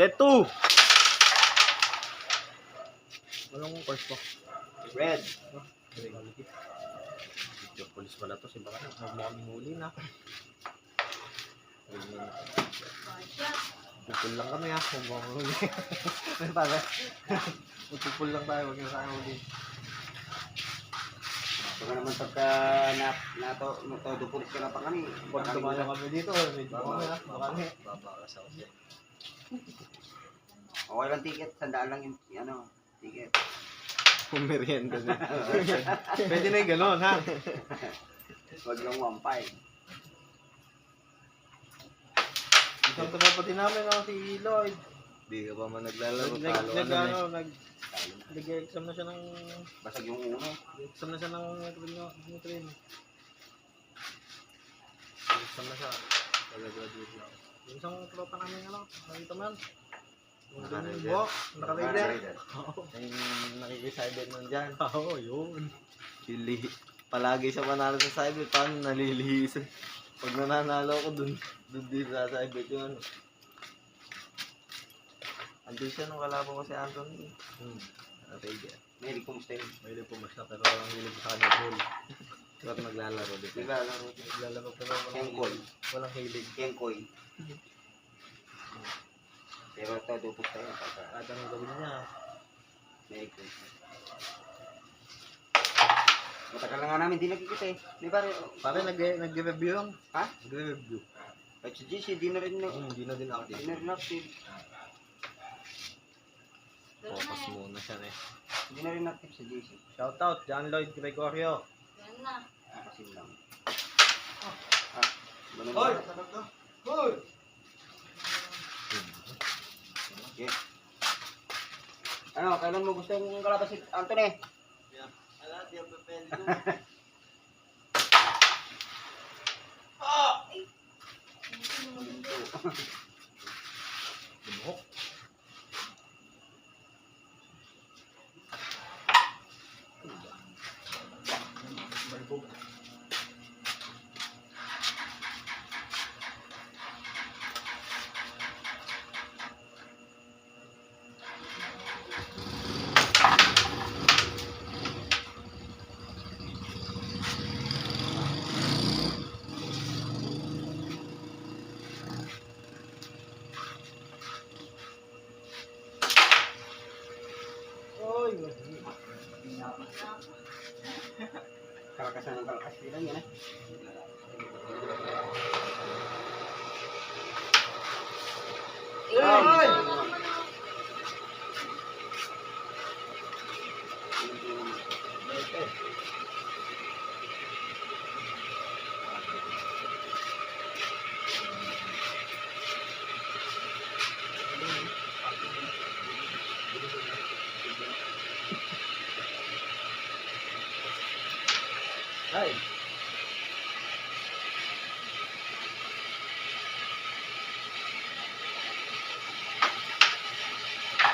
Set 2! Anong course mo? Red. Video police pala to. Si baka na. Huwag mo kami huli na. Pupul lang kami ha. Huwag mo kami huli. Ano pa ba? Pupul lang tayo. Huwag niyo sa huli. Baka naman pagka na, nato, todo pulis ka na pa kami. Baka tumayo kami- dito. Medyo kami ha. Baka kami. Ako siya. Okay lang ticket. Sandaan lang yung, ano, ticket. Kung merienda na. Pwede na yung gano'n ha. Huwag lang 1.5. Isang kapatid namin ako si Lloyd. Di ka pa man naglalaro, Nag, talo ka nag, na eh. ano, nag, nag-exam na siya ng, Basag yung uno. exam na siya ng nutrient. Exam na siya. Pag-graduate na. Yung isang tropa namin, ano, nakita mo yan? Yung Naka-rider. ganyan buhok, naka-rider. Rider. Yung nakikisayber nun dyan. Oo, yun. Lili. Palagi siya panalo sa cyber. Paano nalilihis? Pag nananalo ko dun, dun din sa cyber yung ano. Andun siya nung kalaban ko si Anthony. Hmm. Rider. Mary, kumusta yun? May rin pumasya, pero ang hilig sa kanya. Ba't naglalaro di Di ba? ba, laro Naglalaro pero walang Kengkoy. Walang hilig. Kenkoy. Pero todo pulis tayo. Kahit anong gawin niya. Mary Christmas. Matagal na nga namin di nagkikita eh. Di ba? Pare, nag- nag-review lang. Ha? Nag-review. At si GC, di na rin na. Hmm, Hindi na din Di active. na rin active. Focus muna siya eh. Di na rin active si GC. Shoutout, John Lloyd Gregorio. Lang. Ah, ganun lang. Hoy! Okay. Ano, kailan mo gusto yung kalaban si Anthony? Ala, di ang pwede Bumuhok. Kalakasan ng kalakas bilang yan eh. Ay!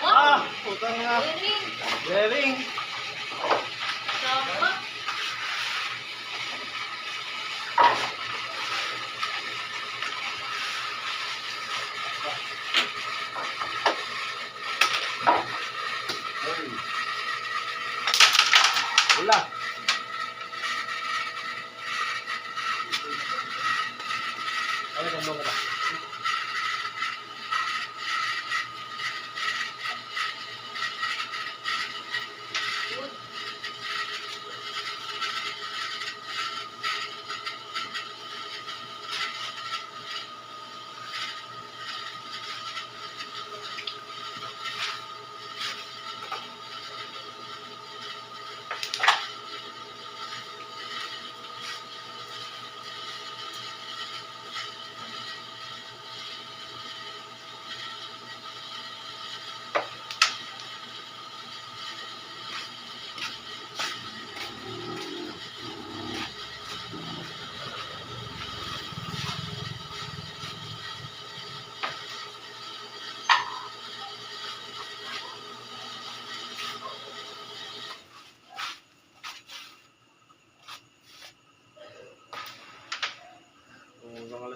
Ah! Putang nga! Bering! Wala! Ano kang mga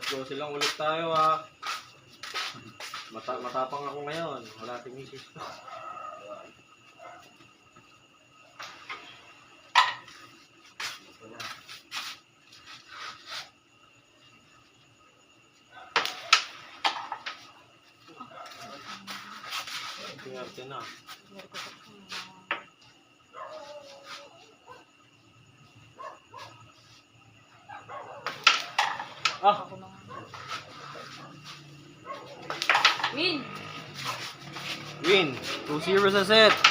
alas 12 lang ulit tayo ha. Mata matapang ako ngayon. Wala ting misis ko. Tingarte na. Win! Win! 2-0 sa set.